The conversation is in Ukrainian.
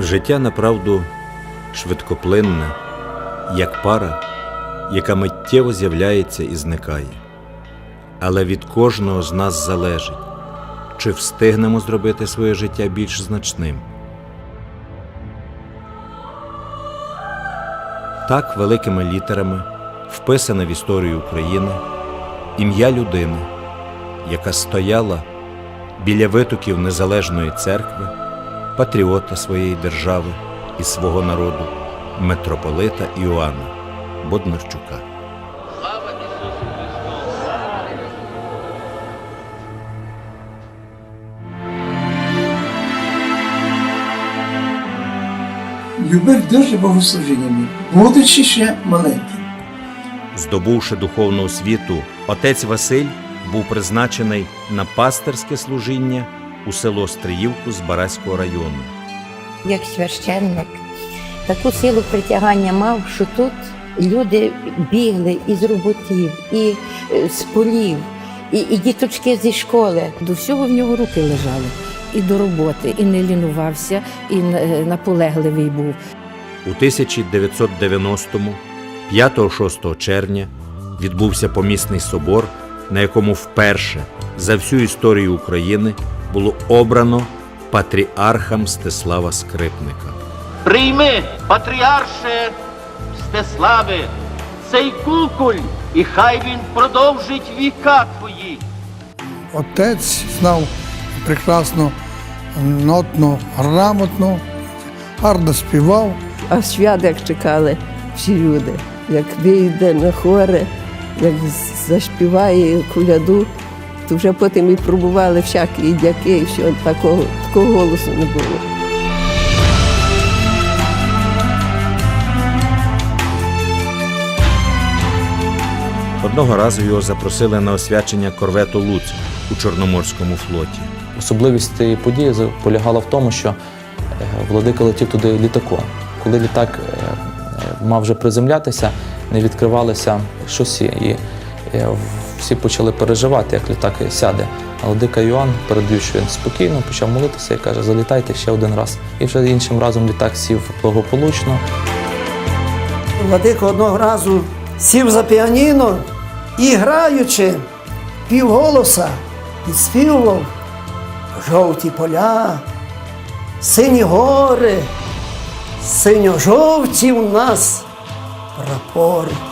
Життя направду швидкоплинне, як пара, яка миттєво з'являється і зникає. Але від кожного з нас залежить, чи встигнемо зробити своє життя більш значним. Так великими літерами вписане в історію України ім'я людини, яка стояла біля витоків незалежної церкви, патріота своєї держави і свого народу, митрополита Іоанна Боднарчука. Любив дуже богослужіннями, будучи ще маленьким. Здобувши духовну освіту, отець Василь був призначений на пастирське служіння у село Стріївку з Бараського району. як священник. Таку силу притягання мав, що тут люди бігли із роботів, і е, з полів, і, і діточки зі школи. До всього в нього руки лежали. І до роботи, і не лінувався, і е, наполегливий був. У 1990-му, 5-6 червня, відбувся помісний собор, на якому вперше за всю історію України було обрано патріарха Мстислава Скрипника. Прийми, патріарше Стеславе, цей куколь, і хай він продовжить віка твої. Отець знав прекрасно нотно, грамотно, гарно співав. А свят як чекали всі люди, як вийде на хоре, як заспіває куляду, то вже потім і пробували всякі і дяки, і все, такого, такого голосу не було. Одного разу його запросили на освячення корвету Луцьк у Чорноморському флоті. Особливість цієї події полягала в тому, що е, владика летів туди літаком. Коли літак е, е, мав вже приземлятися, не відкривалися шосі, і всі почали переживати, як літак сяде. А владика Йоанн передав, що він спокійно почав молитися і каже, залітайте ще один раз. І вже іншим разом літак сів благополучно. Владико одного разу сів за піаніно і, граючи півголоса, підспівував жовті поля, сині гори, синьо-жовті у нас прапори.